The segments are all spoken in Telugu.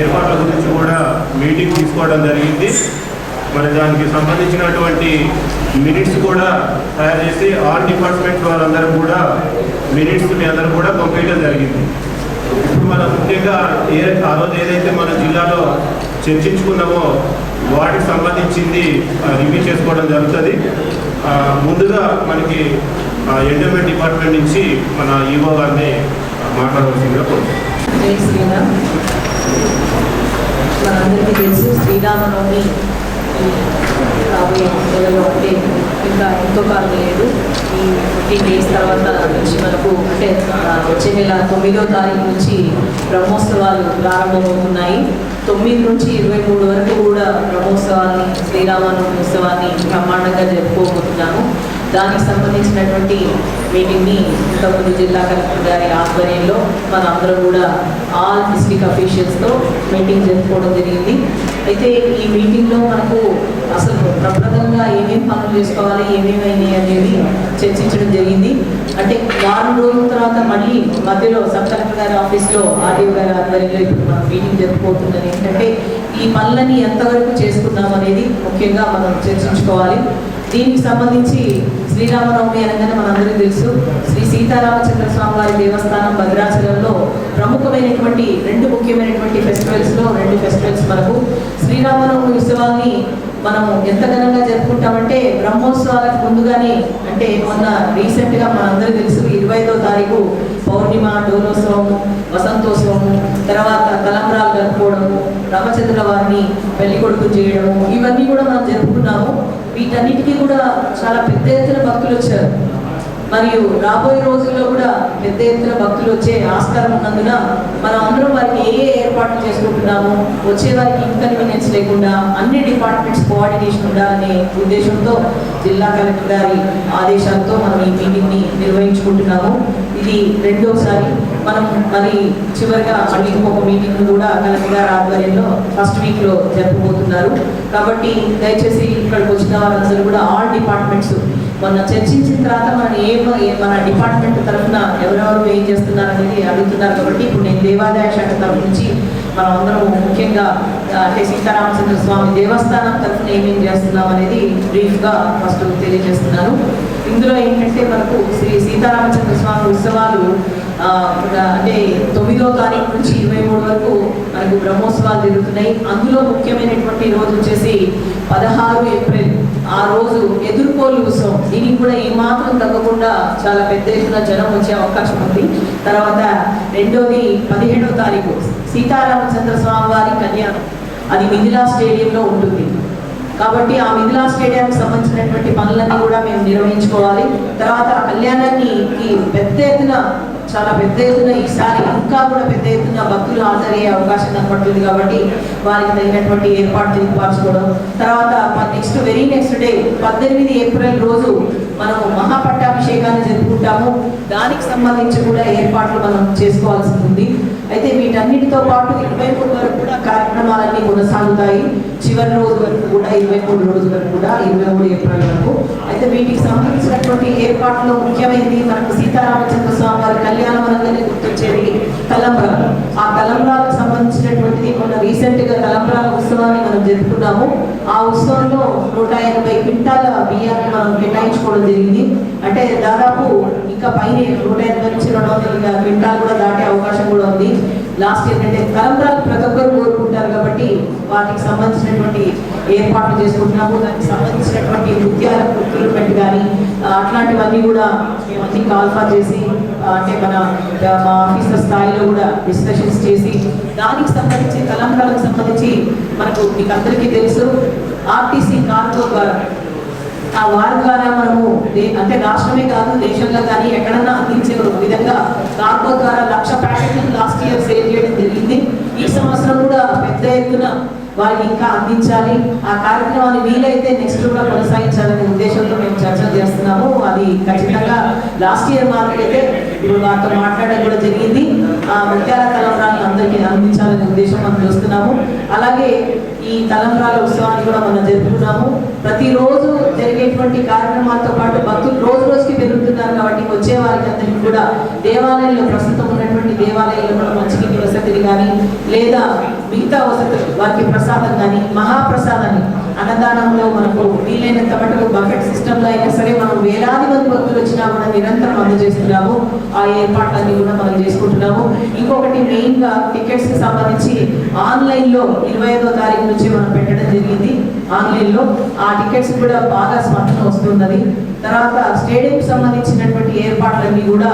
ఏర్పాట్ల గురించి కూడా మీటింగ్ తీసుకోవడం జరిగింది. మరి దానికి సంబంధించినటువంటి మినిట్స్ కూడా తయారు చేసి ఆల్ డిపార్ట్మెంట్ వారందరూ కూడా మినిట్స్ మీ అందరూ కూడా పంపించడం జరిగింది. ఇప్పుడు మనం ముఖ్యంగా ఏ ఆ రోజు ఏదైతే మన జిల్లాలో చర్చించుకున్నామో వాటికి సంబంధించింది రివ్యూ చేసుకోవడం జరుగుతుంది. ముందుగా మనకి ఎండోమెంట్ డిపార్ట్మెంట్ నుంచి మన ఈవో గారిని మాట్లాడవలసిందిగా కోరుతున్నాం. తెలుసు శ్రీరామనవమి రాబోయే నెలలో అంటే ఇంకా ఎంతో కాలం లేదు. ఈ ఫిఫ్టీన్ డేస్ తర్వాత నుంచి మనకు అంటే వచ్చే నెల తొమ్మిదో తారీఖు నుంచి బ్రహ్మోత్సవాలు ప్రారంభమవుతున్నాయి. తొమ్మిది నుంచి ఇరవై మూడు వరకు కూడా బ్రహ్మోత్సవాన్ని శ్రీరామనవమి ఉత్సవాన్ని బ్రహ్మాండంగా జరుపుకోబోతున్నాము. దానికి సంబంధించినటువంటి మీటింగ్ని ఇంతకుముందు జిల్లా కలెక్టర్ గారి ఆధ్వర్యంలో మన అందరం కూడా ఆల్ డిస్టిక్ అఫీషియల్స్తో మీటింగ్ జరుపుకోవడం జరిగింది. అయితే ఈ మీటింగ్లో మనకు అసలు ప్రప్రదంగా ఏమేమి పనులు చేసుకోవాలి ఏమేమి అయినాయి అనేది చర్చించడం జరిగింది. అంటే వారం రోజుల తర్వాత మళ్ళీ మధ్యలో సబ్ కలెక్టర్ గారి ఆఫీస్లో ఆర్డీఓ గారి ఆధ్వర్యంలో ఇప్పుడు మనం మీటింగ్ జరుపుకోతున్నది ఏంటంటే ఈ పనులని ఎంతవరకు చేసుకున్నాం అనేది ముఖ్యంగా మనం చర్చించుకోవాలి. దీనికి సంబంధించి శ్రీరామనవమి అనగానే మనందరికీ తెలుసు. శ్రీ సీతారామచంద్ర స్వామి వారి దేవస్థానం భద్రాచలంలో ప్రముఖమైనటువంటి రెండు ముఖ్యమైనటువంటి ఫెస్టివల్స్లో రెండు ఫెస్టివల్స్ మనకు. శ్రీరామనవమి ఉత్సవాన్ని మనం ఎంత ఘనంగా జరుపుకుంటామంటే బ్రహ్మోత్సవాలకు ముందుగానే అంటే మొన్న రీసెంట్గా మనందరికీ తెలుసు ఇరవై ఐదో తారీఖు పౌర్ణిమ డోలోత్సవము వసంతోత్సవము తర్వాత తలంబ్రాలు జరుపుకోవడము రామచంద్ర వారిని పెళ్ళి కొడుకు చేయడము ఇవన్నీ కూడా మనం జరుపుకున్నాము. వీటన్నిటికీ కూడా చాలా పెద్ద ఎత్తున భక్తులు వచ్చారు. మరియు రాబోయే రోజుల్లో కూడా పెద్ద ఎత్తున భక్తులు వచ్చే ఆస్కారం ఉన్నందున మనం అందరం వారికి ఏ ఏ ఏర్పాట్లు చేసుకుంటున్నాము వచ్చే వారికి ఇన్కన్వీనియన్స్ లేకుండా అన్ని డిపార్ట్మెంట్స్ కోఆర్డినేషన్ ఉండాలనే ఉద్దేశంతో జిల్లా కలెక్టర్ గారి ఆదేశాలతో మనం ఈ మీటింగ్ని నిర్వహించుకుంటున్నాము. ఇది రెండోసారి మనం మరి చివరిగా అడిగిన ఒక మీటింగ్ కూడా కలెక్టర్ గారి ఆధ్వర్యంలో ఫస్ట్ వీక్లో జరపబోతున్నారు కాబట్టి దయచేసి ఇక్కడికి వచ్చిన వారందరూ కూడా ఆల్ డిపార్ట్మెంట్స్ మొన్న చర్చించిన తర్వాత మనం ఏ మన డిపార్ట్మెంట్ తరఫున ఎవరెవరు ఏం చేస్తున్నారు అనేది అడుగుతున్నారు కాబట్టి ఇప్పుడు నేను దేవాదాయ శాఖ తరఫు నుంచి మనం అందరం ముఖ్యంగా అంటే సీతారామచంద్ర స్వామి దేవస్థానం తరఫున ఏమేం చేస్తున్నాం అనేది బ్రీఫ్గా ఫస్ట్ తెలియజేస్తున్నాను. ఇందులో ఏంటంటే మనకు శ్రీ సీతారామచంద్ర స్వామి ఉత్సవాలు అంటే తొమ్మిదో తారీఖు నుంచి ఇరవై మూడు వరకు మనకు బ్రహ్మోత్సవాలు జరుగుతున్నాయి. అందులో ముఖ్యమైనటువంటి రోజు వచ్చేసి పదహారు ఏప్రిల్ ఆ రోజు ఎదుర్కోలు ఉత్సవం. దీనికి కూడా ఏమాత్రం తగ్గకుండా చాలా పెద్ద ఎత్తున జనం వచ్చే అవకాశం ఉంది. తర్వాత రెండోది పదిహేడవ తారీఖు సీతారామచంద్ర స్వామి వారి కళ్యాణం. అది మిథిలా స్టేడియంలో ఉంటుంది. కాబట్టి ఆ మిథిలా స్టేడియంకి సంబంధించినటువంటి పనులన్నీ కూడా మేము నిర్వహించుకోవాలి. తర్వాత కళ్యాణానికి పెద్ద ఎత్తున చాలా పెద్ద ఎత్తున ఈసారి ఇంకా కూడా పెద్ద ఎత్తున భక్తులు హాజరయ్యే అవకాశం కనపడుతుంది కాబట్టి వారికి తగినటువంటి ఏర్పాట్లు ఏర్పరచుకోవడం తర్వాత నెక్స్ట్ వెరీ నెక్స్ట్ డే పద్దెనిమిది ఏప్రిల్ రోజు మనం మహాపట్టాభిషేకాన్ని జరుపుకుంటాము. దానికి సంబంధించి కూడా ఏర్పాట్లు మనం చేసుకోవాల్సి ఉంది. అయితే వీటన్నిటితో పాటు ఇరవై మూడు వరకు కూడా కార్యక్రమాలన్నీ కొనసాగుతాయి. చివరి రోజు వరకు కూడా ఇరవై మూడు రోజు వరకు కూడా ఇరవై మూడు ఏప్రిల్ వరకు. అయితే వీటికి సంబంధించినటువంటి ఏర్పాట్లో ముఖ్యమైనది మనకు సీతారామచంద్ర స్వామి వారి కళ్యాణం అనగానే గుర్తొచ్చేది. తలంబ్రాలు. ఆ తలంబ్రాలకు సంబంధించినటువంటిది మొన్న రీసెంట్గా తలంబ్రాల ఉత్సవాన్ని మనం జరుపుకున్నాము. ఆ ఉత్సవంలో నూట ఎనభై క్వింటాల బియ్యాన్ని మనం కేటాయించుకోవడం జరిగింది. అంటే దాదాపు ఇంకా పైన నూట ఎనభై నుంచి రెండు వందల క్వింటాల్ కూడా దాటే అవకాశం కూడా ఉంది. లాస్ట్ ఏంటంటే తలంబ్రాలు ప్రతి ఒక్కరు కోరుకుంటారు కాబట్టి వాటికి సంబంధించినటువంటి ఏర్పాట్లు చేసుకుంటున్నాము. దానికి సంబంధించినటువంటి నృత్యాల రిక్రూట్మెంట్ కానీ అట్లాంటివన్నీ కూడా మేమన్నీ కాల్ఫర్ చేసి అంటే మన మా ఆఫీసర్ స్థాయిలో కూడా డిస్కషన్స్ చేసి దానికి సంబంధించి తలంబ్రాలకు సంబంధించి మనకు మీకు అందరికీ తెలుసు. ఆర్టీసీ కార్గో ద్వారా ఆ వారి ద్వారా మనము అంటే రాష్ట్రమే కాదు దేశంలో కానీ ఎక్కడన్నా అందించే ఒక విధంగా కార్గో ద్వారా లక్ష ప్యాకెట్లు లాస్ట్ ఇయర్ సేల్ చేయడం జరిగింది. ఈ సంవత్సరం కూడా పెద్ద ఎత్తున వారికి ఇంకా అందించాలి. ఆ కార్యక్రమాన్ని వీలైతే నెక్స్ట్ కూడా కొనసాగించాలనే ఉద్దేశంతో మేము చర్చలు చేస్తున్నాము. అది ఖచ్చితంగా లాస్ట్ ఇయర్ మార్కెట్ అయితే ఇప్పుడు వారితో మాట్లాడడం కూడా జరిగింది. ఆ ముత్యాల తలంబ్రాలను అందరికీ అందించాలనే ఉద్దేశం మనం చూస్తున్నాము. అలాగే ఈ తలంబ్రాల ఉత్సవాన్ని కూడా మనం జరుపుకున్నాము ప్రతిరోజు జరిగేటువంటి కార్యక్రమాలతో పాటు భక్తులు రోజు రోజుకి పెరుగుతున్నారు కాబట్టి వచ్చే వారికి అందరికీ కూడా దేవాలయంలో ప్రస్తుతం ఉన్నటువంటి దేవాలయంలో కూడా మంచినీటి వసతిని కానీ లేదా మిగతా వసతులు వారికి ప్రసాదం కానీ మహాప్రసాదాన్ని అన్నదానంలో మనకు వీలైనంత మటుకు బకెట్ సిస్టంలో అయినా సరే మనం వేలాది మంది భక్తులు వచ్చినా కూడా నిరంతరం అందజేస్తున్నాము. ఆ ఏర్పాట్లన్నీ కూడా మనం చేసుకుంటున్నాము. ఇంకొకటి మెయిన్గా టికెట్స్కి సంబంధించి ఆన్లైన్లో ఇరవై ఐదో తారీఖు నుంచి మనం పెట్టడం జరిగింది. ఆన్లైన్లో ఆ టికెట్స్ కూడా బాగా స్పందన వస్తున్నది. తర్వాత స్టేడియం సంబంధించినటువంటి ఏర్పాట్లన్నీ కూడా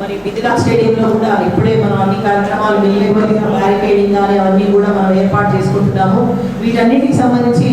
మరి మిథిలా స్టేడియంలో కూడా ఇప్పుడే మనం అన్ని కార్యక్రమాలు వెళ్ళే బ్యారికేడింగ్ కానీ అవన్నీ కూడా మనం ఏర్పాటు చేసుకుంటున్నాము. వీటన్నిటికి సంబంధించి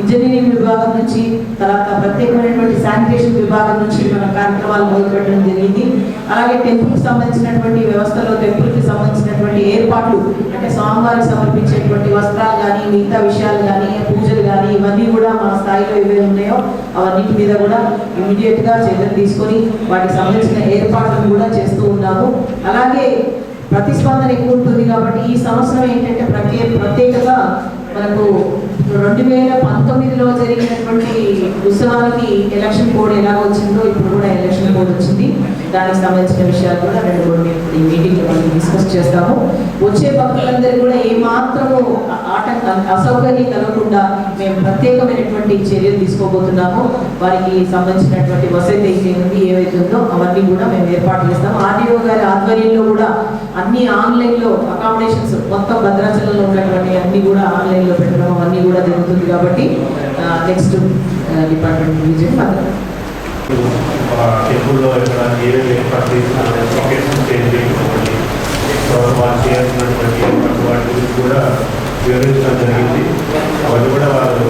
ఇంజనీరింగ్ విభాగం నుంచి తర్వాత ప్రత్యేకమైనటువంటి శానిటేషన్ విభాగం నుంచి మన కార్యక్రమాలు మొదలుపెట్టడం జరిగింది. అలాగే టెంపుల్కి సంబంధించినటువంటి వ్యవస్థలో టెంపుల్కి సంబంధించినటువంటి ఏర్పాట్లు అంటే స్వామివారికి సమర్పించేటువంటి వస్త్రాలు కానీ మిగతా విషయాలు కానీ పూజలు కానీ ఇవన్నీ కూడా మన స్థాయిలో ఏవైతే ఉన్నాయో అవన్నిటి మీద కూడా ఇమీడియట్గా చర్యలు తీసుకొని వాటికి సంబంధించిన ఏర్పాట్లను కూడా చేస్తూ ఉన్నాము. అలాగే ప్రతిస్పందన ఎక్కువ ఉంటుంది కాబట్టి ఈ సంవత్సరం ఏంటంటే ప్రత్యేక ప్రత్యేకత మనకు రెండు వేల పంతొమ్మిదిలో జరిగినటువంటి ఉత్సవానికి ఎలక్షన్ కోడ్ ఎలా వచ్చిందో ఇప్పుడు కూడా ఎలక్షన్ కోడ్ వచ్చింది. దానికి సంబంధించిన విషయాలు కూడా రెండు మూడు ఈ మీటింగ్లో మనం డిస్కస్ చేస్తాము. వచ్చే భక్తులందరూ కూడా ఏమాత్రము ఆటంక అసౌకర్యం కలగకుండా మేము ప్రత్యేకమైనటువంటి చర్యలు తీసుకోబోతున్నాము. వారికి సంబంధించినటువంటి వసతి అయితే ఉంది ఏవైతే ఉందో అవన్నీ కూడా మేము ఏర్పాటు చేస్తాము. ఆర్డీఓ గారి ఆధ్వర్యంలో కూడా అన్ని ఆన్లైన్లో అకామిడేషన్స్ మొత్తం భద్రాచలంలో ఉన్నటువంటి అన్ని కూడా ఆన్లైన్లో పెట్టడం అవన్నీ కూడా జరుగుతుంది కాబట్టి నెక్స్ట్ డిపార్ట్మెంట్ విజయం టెంపుల్లో ఏర్పాటు చేసిన లొకేషన్ చేంజ్ చేయకపోండి వాళ్ళు చేయాల్సినటువంటి వాటి గురించి కూడా వివరించడం జరిగింది. అవన్నీ కూడా వాళ్ళు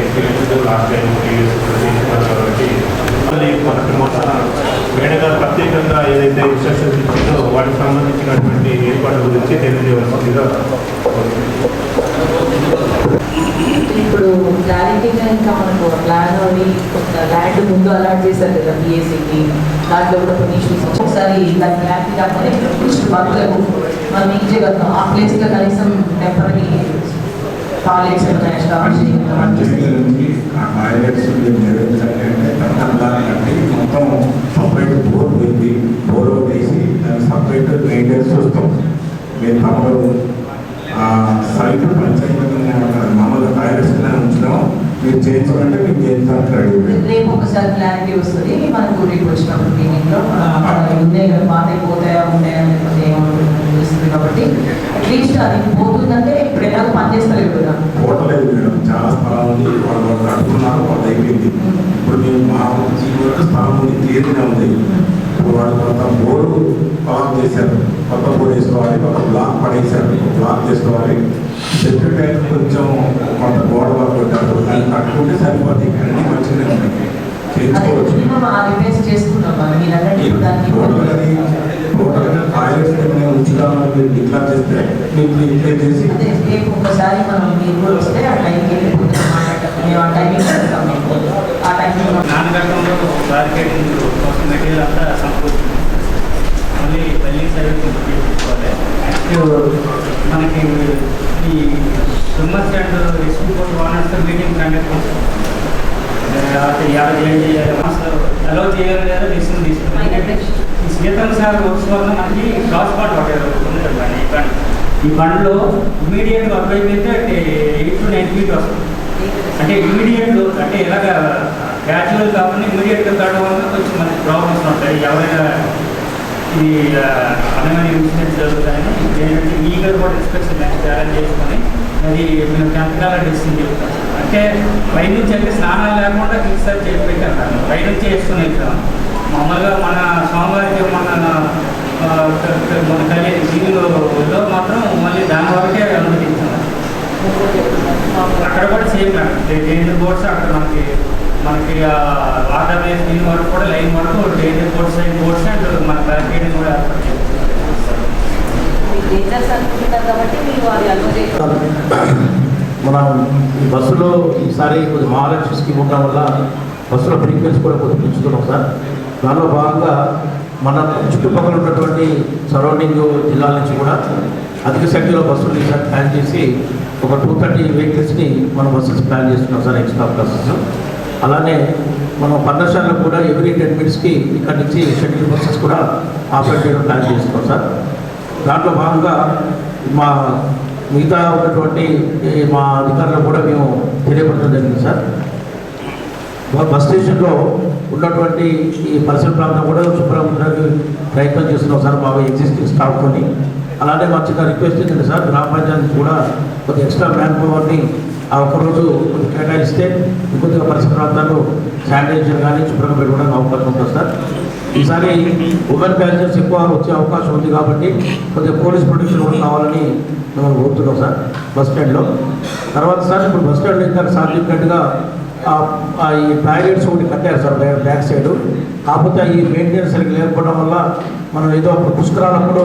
ఎక్స్పీరియన్స్ లాస్ట్ టైం ప్రీవియస్ చేస్తున్నారు కాబట్టి. మళ్ళీ మొత్తం ప్రత్యేకంగా ఏదైతే ఇన్స్ట్రక్షన్స్ ఇచ్చిందో వాటికి సంబంధించినటువంటి ఏర్పాట్ల గురించి తెలియజేయవలసిందిగా ఇప్పుడు క్లారిటీగా ఇంకా మనకు ప్లాన్ అవి ల్యాండ్ ముందు అలాట్ చేశారు కదా పిఎస్సికి దాంట్లో కూడా కొన్ని ఇష్యూస్ ఒకసారి దాని క్లారిటీ కాకపోతే నెక్స్ట్ వర్క్లకు మనం ఏం చేయగలుగుతాం? ఆ ప్లేస్లో కనీసం టెంపరీ కట్టి మొత్తం సపరేట్ బోర్ పోయింది. బోర్ వేసి దానికి సపరేట్ మెయింటెనెన్స్ చూస్తాం. మేము తమరు ఆ పంచాయతీ టాయిలెట్స్ మీరు మీకు రెడీ రేపు ఒకసారి క్లారిటీ వస్తుంది మనకు రేపు వచ్చినప్పుడు మీటింగ్లో ఉన్నాయి కదా పాత పోతాయా ఉన్నాయా లేకపోతే ఏమవుతుందో కాబట్టి అట్లీస్ట్ అది పోతుందంటే ఇప్పుడు ఎలాగో పనిచేస్తలేదు కదా. పోవట్లేదు మేడం. చాలా స్థలం ఉంది. వాళ్ళు వాళ్ళు కట్టుకున్నారు వాళ్ళు అయిపోయింది. వరకు స్థలం ఉంది. ఉంది ఇప్పుడు వాళ్ళు కొంత బోరు బ్లాక్ చేశారు. కొత్త బోర్ వేసుకోవాలి కొత్త బ్లాక్ పడేశారు బ్లాక్ చేసుకోవాలి. సెక్యూరిటీ టైం కొంచెం కొంత గోడ వర్క్ పెట్టారు అది కట్టుకుంటే సరిపోతుంది అన్ని మంచిగానే ఉన్నాయి అదే చేయించుకోవచ్చు. మినిమం ఆ రిపేర్స్ చేసుకున్నాం మనం మీరు అన్నట్టు దానికి టోటల్ అది టోటల్గా టాయిలెట్స్ మేము ఉంచుదామని మీరు డిక్లేర్ చేస్తే మీకు డిక్లేర్ చేసి ఒకసారి మనం మీరు వస్తే ఆ టైంకి వెళ్ళి పొద్దున్న మాట్లాడతాం మేము ఆ టైంకి చేస్తాం మీకు ఆ టైంలో నాన్నగతంలో బార్గెటింగ్ కోసం మెటీరియల్ అంతా సమకూర్చుంది మళ్ళీ మళ్ళీ సర్వీస్ తీసుకోవాలి మనకి ఈ Sumas and school owners meeting conduct చేస్తాం యాభై ఏం చేయాలి మాస్టర్ అలౌ చేయాలి లేదా డిసిషన్ తీసుకుంటాం ఈ సీతం సార్ వర్క్స్ వల్ల మనకి క్రాస్ పాట్ పట్టారు ఉంది ఈ బండ్ ఈ బండ్లో ఇమీడియట్గా అప్లై చేస్తే ఎయిట్ టు నైన్ ఫీట్ వస్తుంది అంటే ఇమీడియట్ అంటే ఇలాగ గ్రాడ్యువల్ కాబట్టి ఇమీడియట్గా కట్టడం వల్ల కొంచెం మనకి ప్రాబ్లమ్స్ ఉంటాయి. ఎవరైనా ఈ అనమైన ఇన్సిడెంట్స్ జరుగుతాయని ఏంటంటే ఈగర్ కూడా ఇన్స్పెక్షన్ ఛాలెంజ్ చేసుకొని అది మేము టెంపకాల డిసిషన్ చెప్తాం అంటే పై నుంచి అంటే స్నానాలు లేకుండా ఫిక్సర్ చేసి పెట్టాను పై నుంచి వేసుకుని వెళ్తాం మామూలుగా మన స్వామివారికి మన మన కలిగే దీనిలో మాత్రం మళ్ళీ దాని వరకే అనుమతించాం అక్కడ కూడా సేమ్ మేడం డేంజర్ బోర్డ్స్ అక్కడ మనకి మనకి వాటర్ వేస్ దీని వరకు కూడా లైన్ వరకు danger boards and boards and మన బ్యారికేడింగ్ కూడా మన ఈ బస్సులో ఈసారి కొద్ది మహాలక్ష్మి స్కీమ్ ఉండడం వల్ల బస్సులో ఫ్రీక్వెన్సీ కూడా కొద్దిగా పెంచుతున్నాం సార్. దానిలో భాగంగా మన చుట్టుపక్కల ఉన్నటువంటి సరౌండింగ్ జిల్లాల నుంచి కూడా అధిక సంఖ్యలో బస్సులు ఈసారి ప్లాన్ చేసి ఒక టూ థర్టీ వెహికల్స్ని మనం బస్సెస్ ప్లాన్ చేస్తున్నాం సార్ ఎక్స్ట్రా బస్సెస్ అలానే మనం పర్ణశాలలో కూడా ఎవ్రీ టెన్ మినిట్స్కి ఇక్కడ నుంచి షెడ్యూల్ బస్సెస్ కూడా ఆపరేట్ చేయడం ప్లాన్ చేస్తున్నాం సార్. దాంట్లో భాగంగా మా మిగతా ఉన్నటువంటి మా అధికారులకు కూడా మేము తెలియపడటం జరిగింది సార్. బస్ స్టేషన్లో ఉన్నటువంటి ఈ పరిసర ప్రాంతం కూడా శుభ్రపరచడానికి ప్రయత్నం చేస్తున్నాం సార్ బాగా ఎగ్జిస్టింగ్ స్టాఫ్తోని అలానే మా చిన్న రిక్వెస్ట్ ఏంటంటే సార్ గ్రామ పంచాయతీ కూడా కొంచెం ఎక్స్ట్రా మ్యాన్ పవర్ని ఆ ఒక్కరోజు కొద్ది కేటాయిస్తే కొద్దిగా పరిసర ప్రాంతాల్లో శానిటైజర్ కానీ శుభ్రంగా పెట్టుకోవడానికి అవకాశం ఉంటుంది సార్. ఈసారి ఉమెన్ ప్యాసింజర్స్ ఎక్కువ వచ్చే అవకాశం ఉంది కాబట్టి కొద్దిగా పోలీస్ ప్రొటెక్షన్ కూడా కావాలని మేము కోరుతున్నాం సార్ బస్ స్టాండ్లో. తర్వాత సార్ ఇప్పుడు బస్ స్టాండ్లో ఇంకా సార్ చెప్పినట్టుగా ఆ- ఈ టాయిలెట్స్ ఒకటి కట్టారు సార్ బ్యాక్ సైడ్. కాకపోతే ఈ మెయింటెనెన్స్ సరిగ్గా లేకపోవడం వల్ల మనం ఏదో అప్పుడు పుష్కరాలప్పుడు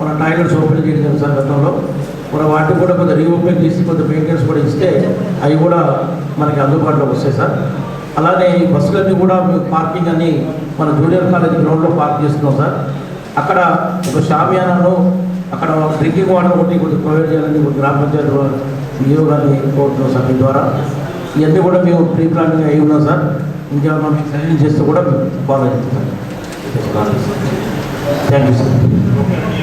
మన టాయిలెట్స్ ఓపెన్ చేయడం జరిగింది సార్ గతంలో. మన వాటిని కూడా కొంత రీఓపెన్ చేసి కొంత మెయింటెనెన్స్ కూడా ఇస్తే అవి కూడా మనకి అందుబాటులోకి వస్తాయి సార్. అలానే ఈ బస్సులన్నీ కూడా మేము పార్కింగ్ అని మన జూనియర్ కాలేజ్ గ్రౌండ్లో పార్క్ చేస్తున్నాం సార్. అక్కడ ఒక షామియానాను అక్కడ డ్రింకింగ్ వాటర్ ఒకటి కొంచెం ప్రొవైడ్ చేయాలని గ్రామ పంచాయతీ వినియోగాన్ని కోరుతున్నాం సార్ మీ ద్వారా. ఇవన్నీ కూడా మేము ప్రీ ప్లానింగ్ అయి ఉన్నాం సార్. ఇంకేమైనా మీకు సజెషన్ చేస్తే కూడా మేము follow sir. Thank you sir